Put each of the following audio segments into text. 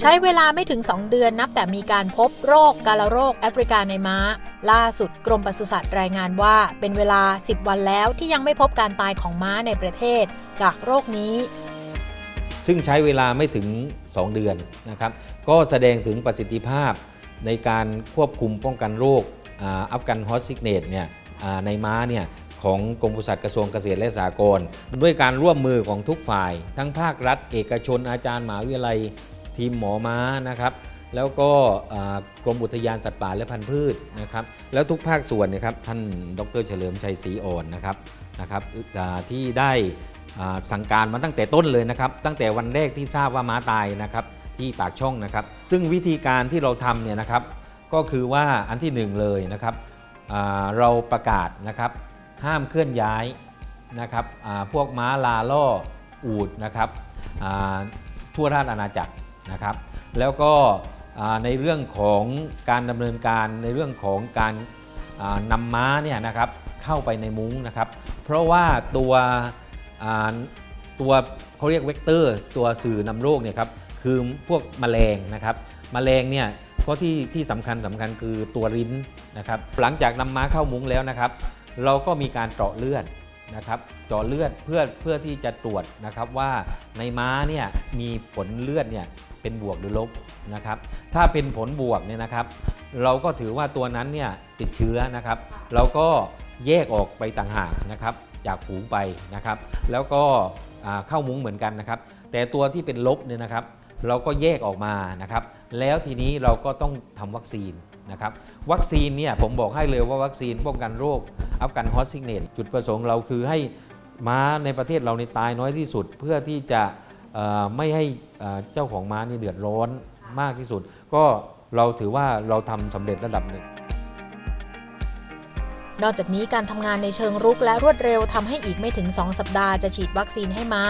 ใช้เวลาไม่ถึง 2 เดือนนับแต่มีการพบโรคกาฬโรคแอฟริกาในม้า ล่าสุดกรมปศุสัตว์รายงานว่า เป็นเวลา 10 วันแล้วที่ยังไม่พบการตายของม้าในประเทศ จากโรคนี้ ซึ่งใช้เวลาไม่ถึง 2 เดือนนะครับก็แสดงถึงประสิทธิภาพในการควบคุมป้องกันโรคอัฟกันฮอสซิกเนตเนี่ยในม้าเนี่ยของกรมปศุสัตว์กระทรวงเกษตรและสหกรณ์ด้วยการร่วมมือของทุกฝ่าย ทั้งภาครัฐ เอกชนอาจารย์มหาวิทยาลัย ทีมหมอม้านะครับ แล้วก็กรมอุทยานสัตว์ป่าและพันธุ์พืชนะครับ แล้วทุกภาคส่วนนะครับท่านดรเฉลิมชัยศรีอ่อนนะครับนะครับที่ได้สั่งการมาตั้งแต่ต้นเลยนะครับ ตั้งแต่วันแรกที่ทราบว่าม้าตายนะครับที่ปากช่องนะครับ ซึ่งวิธีการที่เราทำเนี่ยนะครับ ก็คือว่าอันที่หนึ่งเลยนะครับเราประกาศนะครับห้ามเคลื่อนย้ายนะครับพวกม้าลาล่ออูดนะครับทั่วราชอาณาจักร นะครับ แล้วก็ในเรื่องของการดำเนินการในเรื่องของการอ่านำม้าเนี่ยนะครับเข้าไปในมุ้งนะครับ เพราะว่าตัวตัวเขาเรียกเวกเตอร์ ตัวสื่อนำโรคเนี่ยครับคือพวกแมลงนะครับแมลงเนี่ยเพราะที่ที่สำคัญสำคัญคือตัวริ้นนะครับ หลังจากนำม้าเข้ามุ้งแล้วนะครับ เราก็มีการเจาะเลือด นะครับจาะเลือดเพื่อเพื่อที่จะตรวจนะครับว่าในม้าเนี่ยมีผลเลือดเนี่ยเป็นบวกหรือลบนะครับถ้าเป็นผลบวกเนี่ยนะครับ เราก็ถือว่าตัวนั้นเนี่ยติดเชื้อนะครับ เราก็แยกออกไปต่างหากนะครับจากฝูงไปนะครับ แล้วก็เข้ามุ้งเหมือนกันนะครับ แต่ตัวที่เป็นลบเนี่ยนะครับ เราก็แยกออกมานะครับ แล้วทีนี้เราก็ต้องทำวัคซีนนะครับวัคซีนเนี่ยผมบอกให้เลยว่าวัคซีนป้องกันโรคอัฟกันฮอสซิกเนตจุดประสงค์เราคือให้ม้าในประเทศเราในตายน้อยที่สุด เพื่อที่จะไม่ให้เอ่อเจ้าของม้านี่เดือดร้อนมากที่สุด ก็เราถือว่าเราทำสำเร็จระดับหนึ่ง นอกจากนี้การทำงานในเชิงรุกและรวดเร็วทำให้อีกไม่ถึง 2 สัปดาห์จะฉีดวัคซีนให้ม้า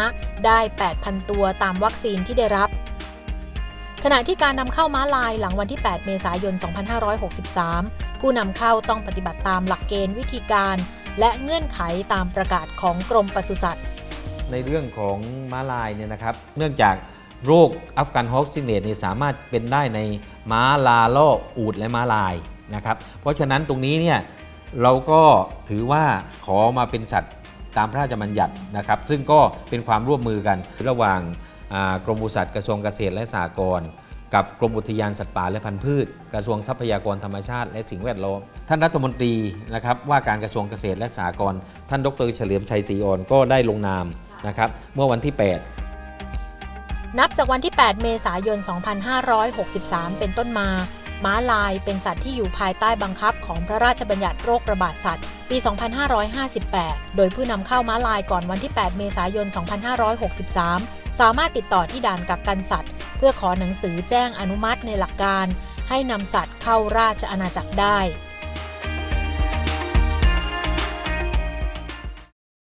ได้ 8,000 ตัวตามวัคซีนที่ได้รับ ขณะที่การนำเข้าม้าลายหลังวันที่ 8 เมษายน 2563 ผู้นำเข้าต้องปฏิบัติตามหลักเกณฑ์วิธีการ และเงื่อนไขตามประกาศของกรมปศุสัตว์ ในเรื่องของม้าลายเนี่ยนะครับ เนื่องจากโรคอัฟกันฮอกซิเนตเนี่ยสามารถเป็นได้ในม้าลาล่ออูดและม้าลายนะครับ เพราะฉะนั้นตรงนี้เนี่ยเราก็ถือว่าขอมาเป็นสัตว์ตามพระราชบัญญัตินะครับ ซึ่งก็เป็นความร่วมมือกันระหว่าง กรมปศุสัตว์กระทรวงเกษตรและสหกรณ์กับกรมอุทยานสัตว์ป่าและพันธุ์พืช กระทรวงทรัพยากรธรรมชาติ และสิ่งแวดล้อม ท่านรัฐมนตรีนะครับว่าการกระทรวงเกษตรและสหกรณ์ท่านดรเฉลิมชัยศรีอ่อนก็ได้ลงนามนะครับเมื่อวันที่ 8 นับจากวันที่ 8 เมษายน 2563 เป็นต้นมา ม้าลายเป็นสัตว์ที่อยู่ภายใต้บังคับของพระราชบัญญัติโรคระบาดสัตว์ ปี 2558 โดยผู้นำเข้าม้าลายก่อนวันที่ 8 เมษายน 2563 สามารถติดต่อที่ด่านกักกันสัตว์ เพื่อขอหนังสือแจ้งอนุมัติในหลักการ ให้นำสัตว์เข้าราชอาณาจักรได้